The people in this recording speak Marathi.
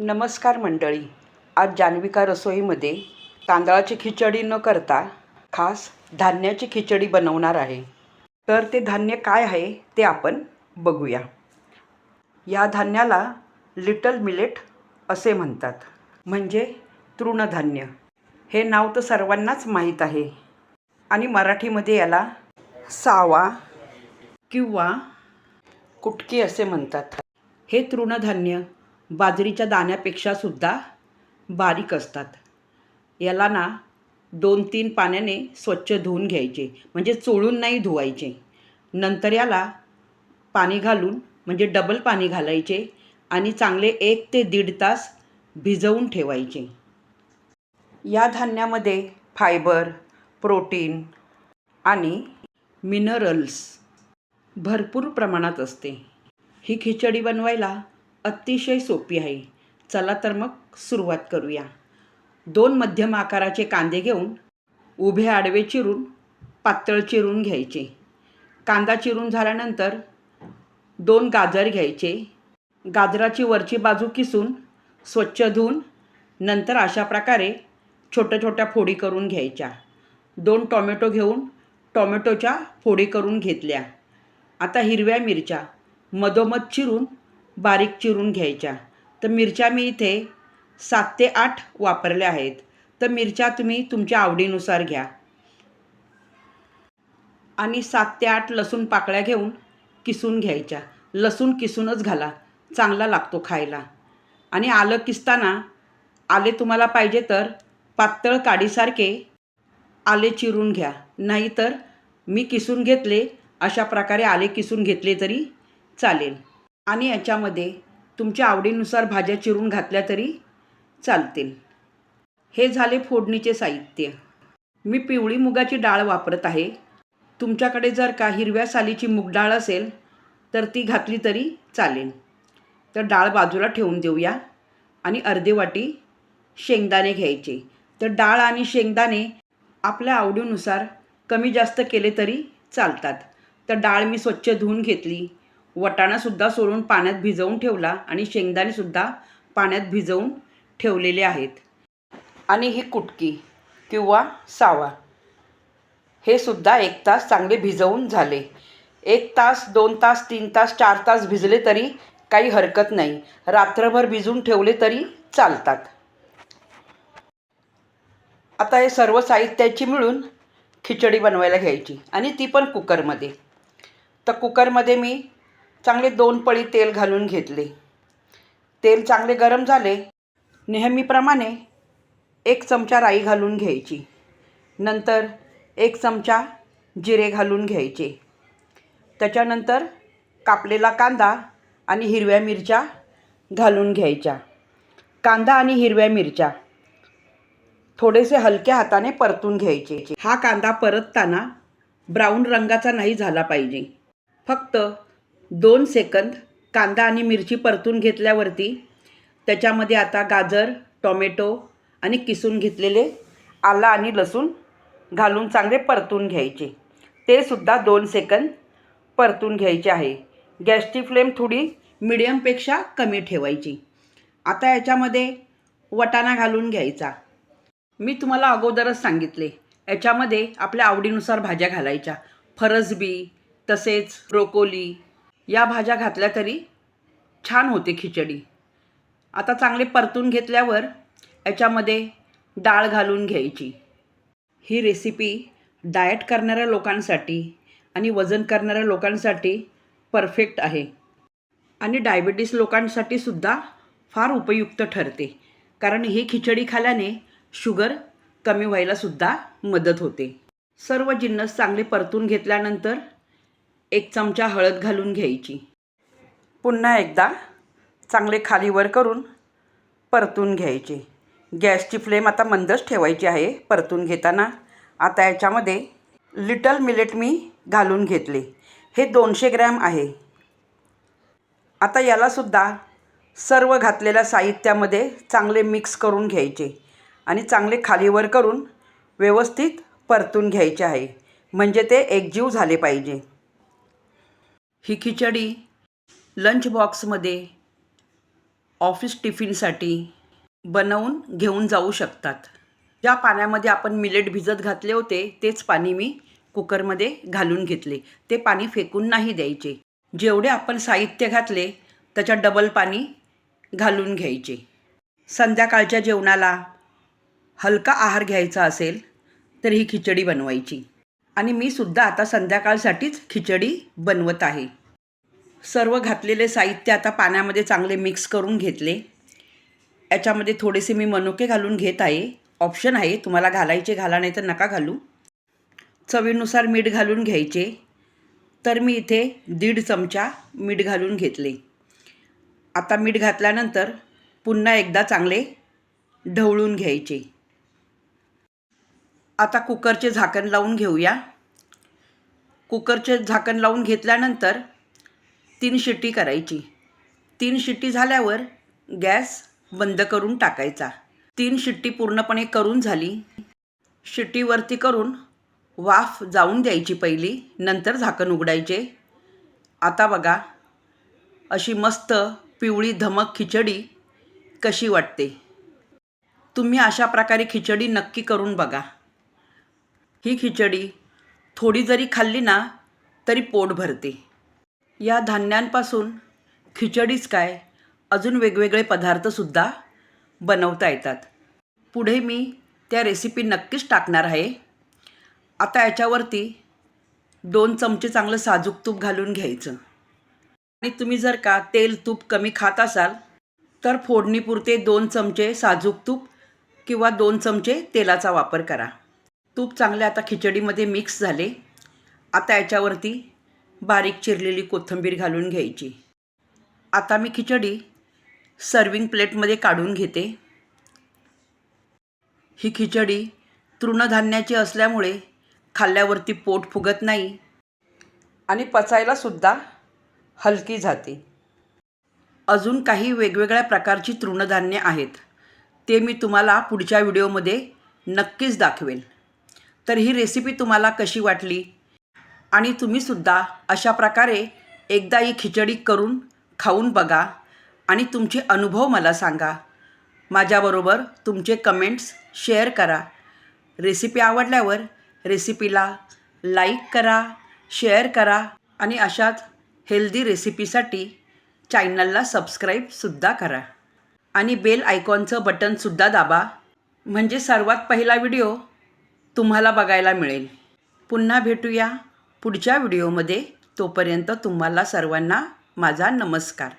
नमस्कार मंडळी. आज जान्हविका रसोईमध्ये तांदळाची खिचडी न करता खास धान्याची खिचडी बनवणार आहे. तर ते धान्य काय आहे ते आपण बघूया. या धान्याला लिटल मिलेट असे म्हणतात. म्हणजे तृणधान्य. हे नाव तर सर्वांनाच माहीत आहे. आणि मराठीमध्ये याला सावा किंवा कुटकी असे म्हणतात. हे तृणधान्य बाजरीच्या दाण्यापेक्षा सुद्धा बारीक असतात. याला ना दोन तीन पाण्याने स्वच्छ धुवून घ्यायचे. म्हणजे चोळून नाही धुवायचे. नंतर याला पाणी घालून म्हणजे डबल पाणी घालायचे आणि चांगले एक ते दीड तास भिजवून ठेवायचे. या धान्यामध्ये फायबर प्रोटीन आणि मिनरल्स भरपूर प्रमाणात असते. ही खिचडी बनवायला अतिशय सोपी आहे. चला तर मग सुरुवात करूया. दोन मध्यम आकाराचे कांदे घेऊन उभे आडवे चिरून पातळ चिरून घ्यायचे. कांदा चिरून झाल्यानंतर दोन गाजर घ्यायचे. गाजराची वरची बाजू किसून स्वच्छ धुवून नंतर अशा प्रकारे छोट्या छोट्या फोडी करून घ्यायच्या. दोन टॉमॅटो घेऊन टॉमॅटोच्या फोडी करून घेतल्या. आता हिरव्या मिरच्या मधोमध चिरून बारीक चिरून घ्यायच्या. तर मिरच्या मी इथे सात ते आठ वापरल्या आहेत. तर मिरच्या तुम्ही तुमच्या आवडीनुसार घ्या. आणि सात ते आठ लसूण पाकळ्या घेऊन किसून घ्यायच्या. लसूण किसूनच घाला. चांगला लागतो खायला. आणि आलं किसताना आले तुम्हाला पाहिजे तर पातळ काडीसारखे आले चिरून घ्या. नाहीतर मी किसून घेतले अशा प्रकारे आले किसून घेतले तरी चालेल. आणि याच्यामध्ये तुमच्या आवडीनुसार भाज्या चिरून घातल्या तरी चालतील. हे झाले फोडणीचे साहित्य. मी पिवळी मुगाची डाळ वापरत आहे. तुमच्याकडे जर का हिरव्या सालीची मूग डाळ असेल तर ती घातली तरी चालेल. तर डाळ बाजूला ठेवून देऊया आणि अर्धे वाटी शेंगदाणे घ्यायचे. तर डाळ आणि शेंगदाणे आपल्या आवडीनुसार कमी जास्त केले तरी चालतात. तर डाळ मी स्वच्छ धुवून घेतली. वटाणासुद्धा सोलून पाण्यात भिजवून ठेवला आणि शेंगदाणेसुद्धा पाण्यात भिजवून ठेवलेले आहेत. आणि ही कुटकी किंवा सावा हे सुद्धा एक तास चांगले भिजवून झाले. एक तास दोन तास तीन तास चार तास भिजले तरी काही हरकत नाही. रात्रभर भिजून ठेवले तरी चालतात. आता हे सर्व साहित्याची मिळून खिचडी बनवायला घ्यायची आणि ती पण कुकरमध्ये. तर कुकरमध्ये मी चांगले दोन पळी तेल घालून घेतले. तेल चांगले गरम झाले. नेहमीप्रमाणे एक चमचा राई घालून घ्यायची. नंतर एक चमचा जिरे घालून घ्यायचे. त्याच्यानंतर कापलेला कांदा आणि हिरव्या मिरच्या घालून घ्यायच्या. कांदा आणि हिरव्या मिरच्या थोडेसे हलक्या हाताने परतून घ्यायचे. हा कांदा परतताना ब्राऊन रंगाचा नाही झाला पाहिजे. फक्त दोन सेकंद कांदा आणि मिरची परतून घेतल्यावरती त्याच्यामध्ये आता गाजर टोमॅटो आणि किसून घेतलेले आला आणि लसूण घालून चांगले परतून घ्यायचे. ते सुद्धा दोन सेकंद परतून घ्यायचे आहे. गॅसची फ्लेम थोडी मिडियमपेक्षा कमी ठेवायची. आता याच्यामध्ये वटाणा घालून घ्यायचा. मी तुम्हाला अगोदरच सांगितले याच्यामध्ये आपल्या आवडीनुसार भाज्या घालायच्या. फरसबी तसेच ब्रोकोली या भाज्या घातल्या तरी छान होते खिचडी. आता चांगले परतून घेतल्यावर याच्यामध्ये डाळ घालून घ्यायची. ही रेसिपी डाएट करणाऱ्या लोकांसाठी आणि वजन करणाऱ्या लोकांसाठी परफेक्ट आहे. आणि डायबिटीस लोकांसाठी सुद्धा फार उपयुक्त ठरते. कारण ही खिचडी खाल्याने शुगर कमी व्हायलासुद्धा मदत होते. सर्व जिन्नस चांगले परतून घेतल्यानंतर एक चमचा हळद घालून घ्यायची. पुन्हा एकदा चांगले खालीवर करून परतून घ्यायचे. गॅसची फ्लेम आता मंदच ठेवायची आहे परतून घेताना. आता याच्यामध्ये लिटल मिलेट मी घालून घेतले. हे दोनशे ग्रॅम आहे. आता यालासुद्धा सर्व घातलेल्या साहित्यामध्ये चांगले मिक्स करून घ्यायचे आणि चांगले खालीवर करून व्यवस्थित परतून घ्यायचे आहे. म्हणजे ते एकजीव झाले पाहिजे. ही खिचडी लंच बॉक्समध्ये ऑफिस टिफिनसाठी बनवून घेऊन जाऊ शकतात. ज्या पाण्यामध्ये आपण मिलेट भिजत घातले होते तेच पाणी मी कुकरमध्ये घालून घेतले. ते पाणी फेकून नाही द्यायचे. जेवढे आपण साहित्य घातले त्याच्या डबल पाणी घालून घ्यायचे. संध्याकाळच्या जेवणाला हलका आहार घ्यायचा असेल तर ही खिचडी बनवायची. आणि मी सुद्धा आता संध्याकाळसाठीच खिचडी बनवत आहे. सर्व घातलेले साहित्य आता पाण्यामध्ये चांगले मिक्स करून घेतले. याच्यामध्ये थोडेसे मी मनुके घालून घेत आहे. ऑप्शन आहे तुम्हाला घालायचे घाला नाही तर नका घालू. चवीनुसार मीठ घालून घ्यायचे. तर मी इथे दीड चमचा मीठ घालून घेतले. आता मीठ घातल्यानंतर पुन्हा एकदा चांगले ढवळून घ्यायचे. आता कुकरचे झाकण लावून घेऊया. कुकरचे झाकण लावून घेतल्यानंतर तीन शिट्टी करायची. तीन शिट्टी झाल्यावर गॅस बंद करून टाकायचा. तीन शिट्टी पूर्णपणे करून झाली. शिट्टीवरती करून वाफ जाऊन द्यायची पहिली नंतर झाकण उघडायचे. आता बघा अशी मस्त पिवळी धमक खिचडी कशी वाटते. तुम्ही अशा प्रकारे खिचडी नक्की करून बघा. ही खिचडी थोडी जरी खाल्ली ना तरी पोट भरते. या धान्यांपासून खिचडीच काय अजून वेगवेगळे पदार्थसुद्धा बनवता येतात. पुढे मी त्या रेसिपी नक्कीच टाकणार आहे. आता याच्यावरती दोन चमचे चांगलं साजूक तूप घालून घ्यायचं. आणि तुम्ही जर का तेल तूप कमी खात असाल तर फोडणीपुरते दोन चमचे साजूक तूप किंवा दोन चमचे तेलाचा वापर करा. तूप चांगले आता खिचडीमध्ये मिक्स झाले. आता याच्यावरती बारीक चिरलेली कोथिंबीर घालून घ्यायची. आता मी खिचडी सर्विंग प्लेटमध्ये काढून घेते. ही खिचडी तृणधान्याची असल्यामुळे खाल्ल्यावरती पोट फुगत नाही आणि पचायलासुद्धा हलकी जाते. अजून काही वेगवेगळ्या प्रकारची तृणधान्य आहेत. ते मी तुम्हाला पुढच्या व्हिडिओमध्ये नक्कीच दाखवेल तर ही रेसिपी तुम्हाला कशी वाटली? आणि तुम्हीसुद्धा अशा प्रकारे एकदा ही खिचडी करून खाऊन बघा आणि तुमचे अनुभव मला सांगा. माझ्याबरोबर तुमचे कमेंट्स शेअर करा. रेसिपी आवडल्यावर रेसिपीला लाईक करा शेअर करा आणि अशाच हेल्दी रेसिपीसाठी चॅनलला सबस्क्राईबसुद्धा करा. आणि बेल आयकॉनचं बटनसुद्धा दाबा. म्हणजे सर्वात पहिला व्हिडिओ तुम्हाला बघायला मिळेल. पुन्हा भेटूया पुढच्या व्हिडिओमध्ये. तोपर्यंत तुम्हाला सर्वांना माझा नमस्कार.